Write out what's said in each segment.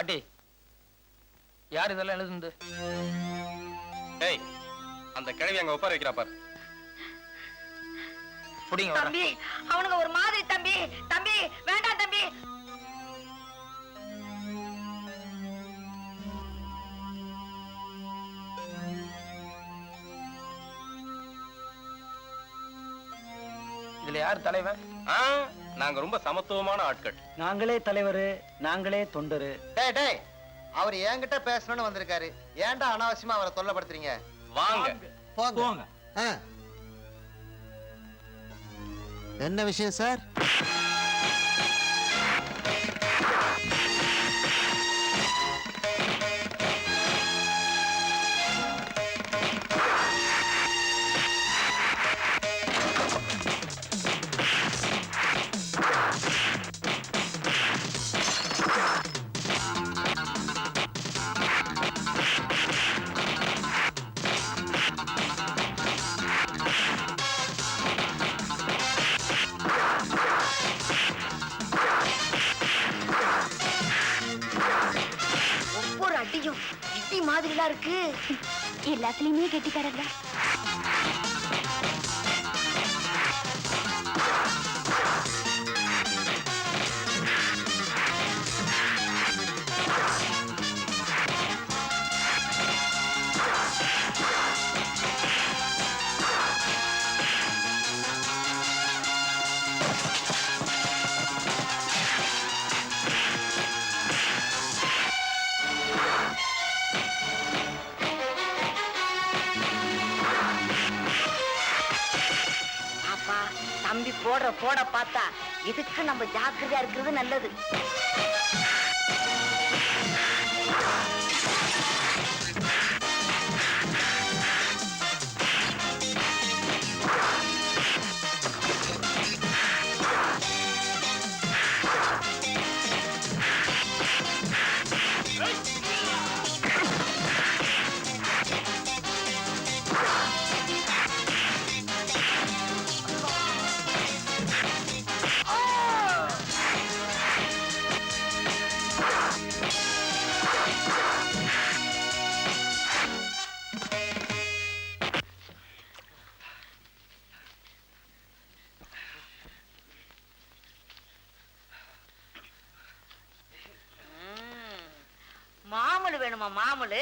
பாட்டி யார் இதெல்லாம் எழுதுந்து ஏய் அந்த கிழவி அங்க உட்கார வைக்கிறா பாரு. புடிங்க வரேன். தம்பி அவனுங்க ஒரு மாதிரி தம்பி தம்பி வேண்டாம் தம்பி. இதுல யார் தலைவன்? ஆ, நாங்க ரொம்ப சமத்துவமான ஆட்கள். நாங்களே தலைவர் நாங்களே தொண்டரு. டேய் டேய் அவர் என்கிட்ட பேசணும்னு வந்திருக்காரு. ஏன்டா அனாவசியமா அவரை தொல்லப்படுத்துறீங்க? வாங்க. போங்க. என்ன விஷயம் சார்? எல்லாத்துலயுமே கெட்டிக்காரங்க அப்பா போடுற போட பார்த்தா இதுக்கு நம்ம ஜாக்கிரதையா இருக்கிறது நல்லது. மாமூலு வேணுமா மாமூலு?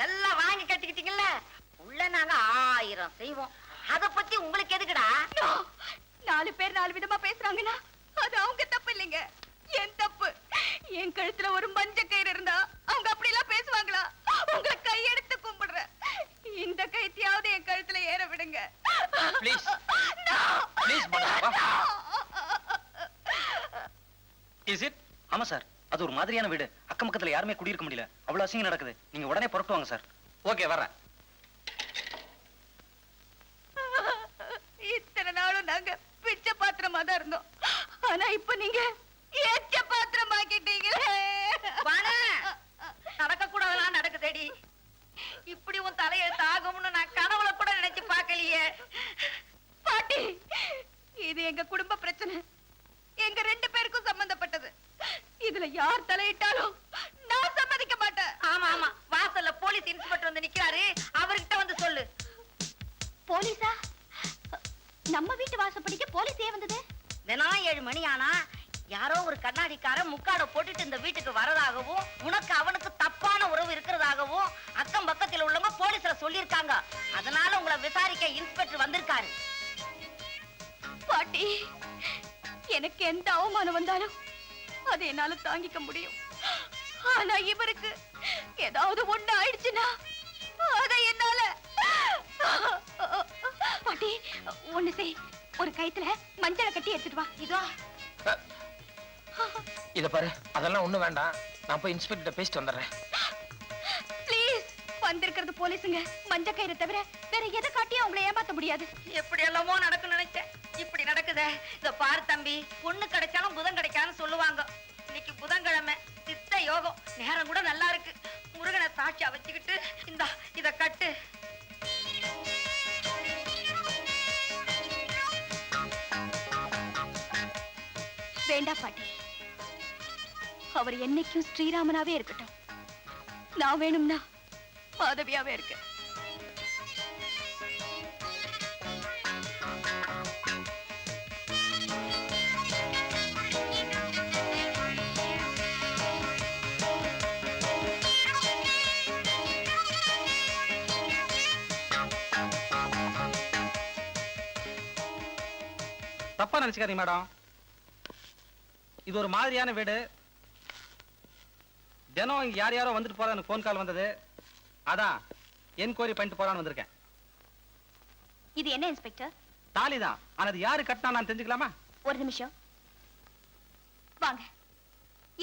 நல்லா வாங்கி கட்டிக்கிட்டீங்கல்ல? உள்ள நாங்க ஆயிரம் செய்வோம். அத பத்தி உங்களுக்கு எதுக்குடா? நாலு பேர் நாலு விதமா பேசுறாங்கன்னா அது அவங்க தப்பு இல்லைங்க. என் தப்பு. என் கழுத்துல ஒரு மஞ்ச கயிறு இருந்தா அவங்க அப்படி எல்லாம் பேசுவாங்களா? உங்களை கையெடுத்து கும்பிடுறேன். இந்த கைத்தியாவது என் கழுத்துல ஏற விடுங்க. Please No! Please madam is it ஆமா சார். அது ஒரு மாதிரியான வீடு. அக்கம் பக்கத்துல யாருமே குடியிருக்க முடியல. அவ்வளவு அசிங்கம் நடக்குது. நீங்க உடனே புறப்பட்டு வாங்க சார். ஓகே வரேன் இத்தனை நாளும் நாங்க பிச்சை பாத்திரமா தான் இருந்தோம். ஆனா இப்ப நீங்க ஏச்ச பாத்திரம் ஆக்கிட்டீங்களே வாணே, நடக்க கூடாதெல்லாம் நடக்குதேடி. இப்படி உன் தலையெழுத்து ஆகும்னு நான் கனவுல கூட நினைச்சு பார்க்கலையே. பாட்டி இது எங்க குடும்ப பிரச்சனை. எங்க ரெண்டு பேருக்கும் சம்பந்தப்பட்டது. இதுல யார் தலையிட்டாலும் ஆமா ஆமா. வாசல்ல போலீஸ் இன்ஸ்பெக்டர் வந்து நிக்கிறாரு. அவர்கிட்ட வந்து சொல்லு. போலீஸா? நம்ம வீட்டு வாசப்படிக்கு போலீஸ் ஏன் வந்தது. தினம் ஏழு மணி ஆனா யாரோ ஒரு கண்ணாடிக்காரன் முக்காட போட்டுட்டு இந்த வீட்டுக்கு வரதாகவும் உனக்கு அவனுக்கு தப்பான உறவு இருக்கிறதாகவும் அக்கம் பக்கத்தில் உள்ளவங்க போலீஸ்ல சொல்லியிருக்காங்க. அதனால உங்களை விசாரிக்க இன்ஸ்பெக்டர் வந்திருக்காரு. பாட்டி எனக்கு எந்த அவமானம் வந்தாலும் அதை என்னால தாங்கிக்க முடியும். ஆனா இவருக்கு ஏதாவது ஒண்ணு ஆயிடுச்சுன்னா அதை என்னால பாட்டி ஒண்ணு செய். ஒரு கயித்துல மஞ்சளை கட்டி எடுத்துட்டு வா. இதோ. இத பாரு அதெல்லாம் ஒண்ணும் வேண்டாம். நான் போய் இன்ஸ்பெக்டர் பேசிட்டு வந்துடுறேன். ப்ளீஸ் வந்திருக்கிறது போலீஸுங்க. மஞ்ச கயிறை தவிர வேற எதை காட்டியும் அவங்கள ஏமாத்த முடியாது. எப்படி எல்லாமோ நடக்கும் நினைச்சேன். இப்படி நடக்குதே. இத பாரு தம்பி பொண்ணு கிடைச்சாலும் புதன் கிடைக்காதுன்னு சொல்லுவாங்க. இன்னைக்கு புதன்கிழமை சித்த யோகம். நேரம் கூட நல்லா இருக்கு. முருகனை சாட்சியா வச்சுக்கிட்டு இந்த இத கட்டு. வேண்டா பாட்டி. அவர் என்னைக்கும் ஸ்ரீராமனாவே இருக்கட்டும். நான் வேணும்னா மாதவியாவே இருக்கேன். தப்பா நினைச்சுக்காதீங்க மேடம் இது ஒரு மாதிரியான வீடு. தினம் இங்க யார் யாரோ வந்துட்டு போறா எனக்கு ஃபோன் கால் வந்தது. அதான் என்கொயரி பண்ணிட்டு போறான்னு வந்திருக்கேன். இது என்ன இன்ஸ்பெக்டர் தாலி தான். ஆனா அது யாரு கட்டினா நான் தெரிஞ்சுக்கலாமா? ஒரு நிமிஷம். வாங்க.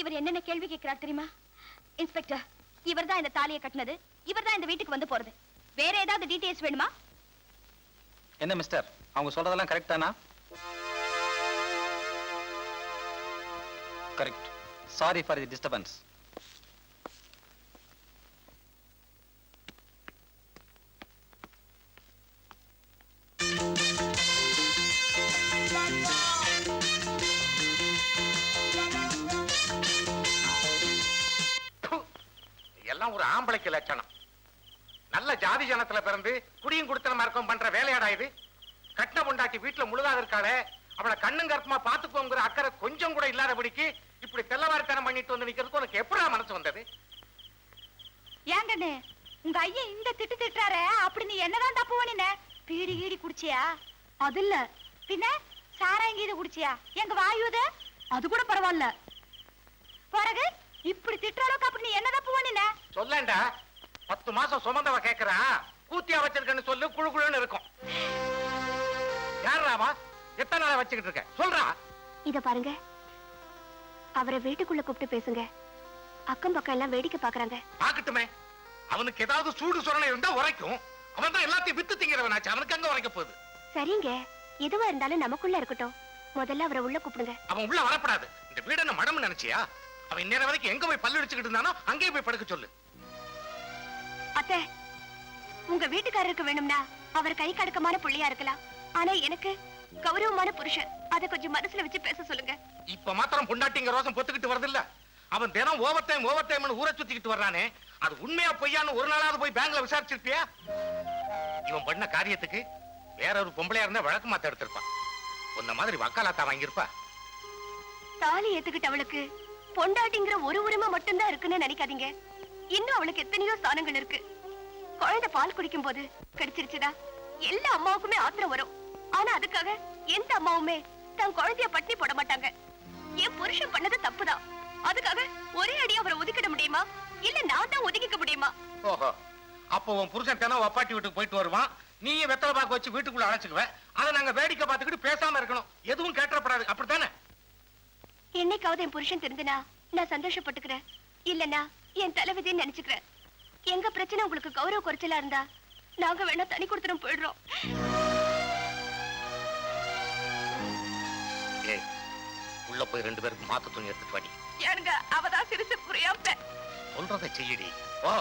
இவர் என்னென்ன கேள்வி கேட்கிறார் தெரியுமா? இன்ஸ்பெக்டர் இவர்தான் இந்த தாலியை கட்டினது. இவர்தான் இந்த வீட்டுக்கு வந்து போறது. வேற ஏதாவது டீடைல்ஸ் வேணுமா? என்ன மிஸ்டர் அவங்க சொல்றதெல்லாம் கரெக்ட் தானா? Correct sorry for the disturbance எல்லாம் ஒரு ஆம்பளைக்கு லட்சணம். நல்ல ஜாதி ஜனத்துல பிறந்து குடியும் குடுத்தன மறக்கம் பண்ற வேலையாடா இது. கட்டின பொண்டாட்டி வீட்டுல முழுதாக இருக்காளே. அவளை கண்ணும் கருப்புமா பாத்துக்கோங்கிற அக்கறை கொஞ்சம் கூட இல்லாதபடிக்கு இப்படி தெல்லவாரித்தனம் பண்ணிட்டு வந்து நிக்கிறதுக்கு உனக்கு எப்படா மனசு வந்தது? ஏங்கண்ணே உங்க ஐயன் இந்த திட்டு திட்டுறாரு அப்படி நீ என்னதான் தப்பு பண்ணின? பீடி கீடி குடிச்சியா? அது இல்ல. பின்ன சாராயம் கீது குடிச்சியா? எங்க வாயுது அது? கூட பரவாயில்ல. பிறகு இப்படி திட்டுற அளவுக்கு அப்படி நீ என்ன தப்பு பண்ணின? சொல்லேன்டா பத்து மாசம் சுமந்தவ கேக்குறா. கூத்தியா வச்சிருக்கேன்னு சொல்லு குழு குழுன்னு இருக்கும். யாருடாவா எத்தனை நாளா வச்சுக்கிட்டு இருக்க சொல்றா. இத பாருங்க. அவரை வீட்டுக்குள்ள கூப்பிட்டு பேசுங்க. அக்கம் பக்கம் எல்லாம் வேடிக்கை பாக்குறாங்க பாக்கட்டுமே அவனுக்கு ஏதாவது சூடு சொரணை இருந்தா உரைக்கும். அவன் தான் எல்லாத்தையும் வித்து திங்கிறவனாச்சு. அவனுக்கு அங்க உரைக்க போகுது? சரிங்க. எதுவா இருந்தாலும் நமக்குள்ள இருக்கட்டும். முதல்ல அவரை உள்ள கூப்பிடுங்க. அவன் உள்ள வரப்படாது. இந்த வீடு என்ன மடம் நினைச்சியா? அவன் இந்நேரம் வரைக்கும் எங்க போய் பல்லு அடிச்சுக்கிட்டு இருந்தானோ அங்கேயே போய் படுக்க சொல்லு. அத்தை உங்க வீட்டுக்காரருக்கு வேணும்னா அவர் கை கடக்கமான புள்ளியா இருக்கலாம். ஆனா எனக்கு கௌரவமான புருஷன். அதை கொஞ்சம் மனசுல வச்சு பேச சொல்லுங்க. இப்ப மாத்திரம் பொண்டாட்டிங்க ரோசம் பொத்துக்கிட்டு வருது இல்ல அவன் தினம் ஓவர் டைம் ஓவர் டைம் ஊரை சுத்திக்கிட்டு வர்றானே. அது உண்மையா பொய்யான்னு ஒரு நாளாவது போய் பேங்க்ல விசாரிச்சிருப்பியா? இவன் பண்ண காரியத்துக்கு வேற ஒரு பொம்பளையா இருந்தா வழக்கு மாத்த எடுத்திருப்பான். உன்ன மாதிரி வக்காலாத்தா வாங்கியிருப்பா. தாலி ஏத்துக்கிட்டவளுக்கு பொண்டாட்டிங்கிற ஒரு உரிமை மட்டும்தான் இருக்குன்னு நினைக்காதீங்க. இன்னும் அவளுக்கு எத்தனையோ ஸ்தானங்கள் இருக்கு. குழந்தை பால் குடிக்கும் போது கிடைச்சிருச்சுடா எல்லா அம்மாவுக்குமே ஆத்திரம் வரும். ஆனா அதுக்காக எந்த அம்மாவுமே தன் குழந்தைய பட்டி போட மாட்டாங்க. என் புருஷன் பண்ணது தப்புதான். அதுக்காக ஒரே அடி அவரை ஒதுக்கிட முடியுமா? இல்ல நான் தான் ஒதுக்கிக்க முடியுமா? ஓஹோ. அப்போ உன் புருஷன் தினம் ஒப்பாட்டி வீட்டுக்கு போயிட்டு வருவான். நீயும் வெத்தலை பாக்க வச்சு வீட்டுக்குள்ள அழைச்சுக்குவ. அதை நாங்க வேடிக்கை பார்த்துக்கிட்டு பேசாம இருக்கணும். எதுவும் கேட்டப்படாது அப்படித்தானே? என்னைக்காவது என் புருஷன் தெரிஞ்சுனா நான் சந்தோஷப்பட்டுக்கிறேன். இல்லனா என் தலைவிதின்னு நினைச்சுக்கிறேன். எங்க பிரச்சனை உங்களுக்கு கௌரவ குறைச்சலா இருந்தா நாங்க வேணா தனி கொடுத்துடும் போயிடுறோம். உள்ள போய் ரெண்டு பேருக்கு மாத்து துணி எடுத்துட்டு வாடி. ஏனுங்க அவதான் சிரிச்சு புரியாம. சொல்றதை செய்யடி. ஓ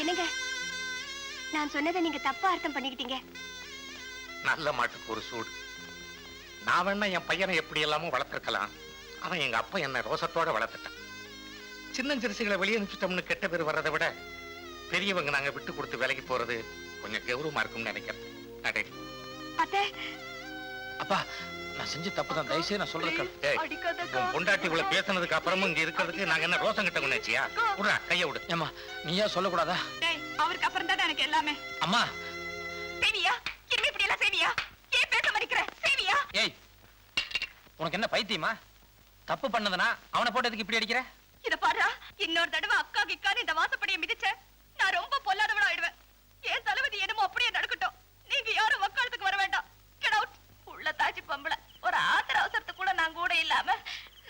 என்னங்க? நான் சொன்னதை நீங்க தப்பா அர்த்தம் பண்ணிக்கிட்டீங்க. நல்ல மாட்டுக்கு ஒரு சூடு. நான் வேணா என் பையனை எப்படி எல்லாமோ வளர்த்திருக்கலாம். அவன் எங்க அப்பா என்ன ரோசத்தோட வளர்த்துட்டான். சின்ன சிறுசுகளை வெளியே அனுப்பிச்சிட்டோம்னு கெட்ட பேர் வர்றதை விட பெரியவங்க நாங்க விட்டு கொடுத்து வேலைக்கு போறது கொஞ்சம் கௌரவமா இருக்கும்னு நினைக்கிறேன். அத்தை. அப்பா நான் செஞ்ச தப்பு தான் தயவுசெய்து நான் சொல்ற கேளு. ஏய், உன் பொண்டாட்டி இவ்வளவு பேசுனதுக்கு அப்புறமும் இங்க இருக்கிறதுக்கு நாங்க என்ன ரோசம் கிட்ட கொண்டாச்சியா? விடுறா கைய விடு. ஏம்மா நீயா சொல்லக்கூடாதா? அவருக்கு அப்புறம் தான் எனக்கு எல்லாமே. அம்மா. சேவியா இனிமே இப்படி எல்லாம் சேவியா ஏன் பேச மறிக்கிற? சேவியா ஏய் உனக்கு என்ன பைத்தியமா? தப்பு பண்ணதுனா அவனை போட்டு எதுக்கு இப்படி அடிக்கிற? இத பாரு இன்னொரு தடவை அக்கா கிக்கான்னு இந்த வாசப்படியை மிதிச்ச நான் ரொம்ப பொல்லாதவளா ஆயிடுவேன் ஏன் தளபதி என்னமோ அப்படியே நடக்கட்டும். நீங்க யாரும் வக்காலத்துக்கு வர வேண்டாம். Get out. உள்ள தாச்சி பொம்பளை. ஒரு ஆத்திர அவசரத்துக்கு கூட நான் கூட இல்லாம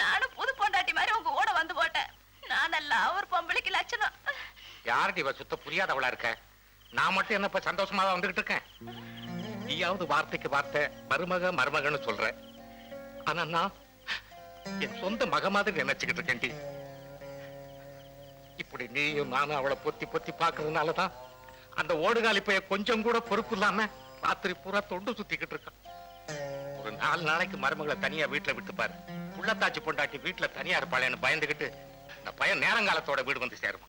நானும் புது பொண்டாட்டி மாதிரி உங்க ஓட வந்து போட்டேன். நான் நல்லா ஒரு பொம்பளைக்கு லட்சணம். யார்டி இவ சுத்த புரியாதவளா இருக்க? நான் மட்டும் என்ன இப்ப சந்தோஷமா தான் வந்துகிட்டு இருக்கேன்? நீயாவது வார்த்தைக்கு வார்த்தை மருமக மருமகன்னு சொல்ற. ஆனா நான் என் சொந்த மக மாதிரி நினைச்சுக்கிட்டு இருக்கேன்டி. இப்படி நீயும் நானும் அவளை பொத்தி பொத்தி பாக்குறதுனாலதான் அந்த ஓடுகாலி பைய கொஞ்சம் கூட பொறுப்பு இல்லாம ராத்திரி பூரா தொண்டு சுத்திக்கிட்டு இருக்கான். ஒரு நாலு நாளைக்கு மருமகளை தனியா வீட்டுல விட்டு பாரு. உள்ளத்தாச்சி பொண்டாட்டி வீட்டுல தனியா இருப்பாளேன்னு பயந்துகிட்டு இந்த பையன் நேரங்காலத்தோட வீடு வந்து சேருவான்.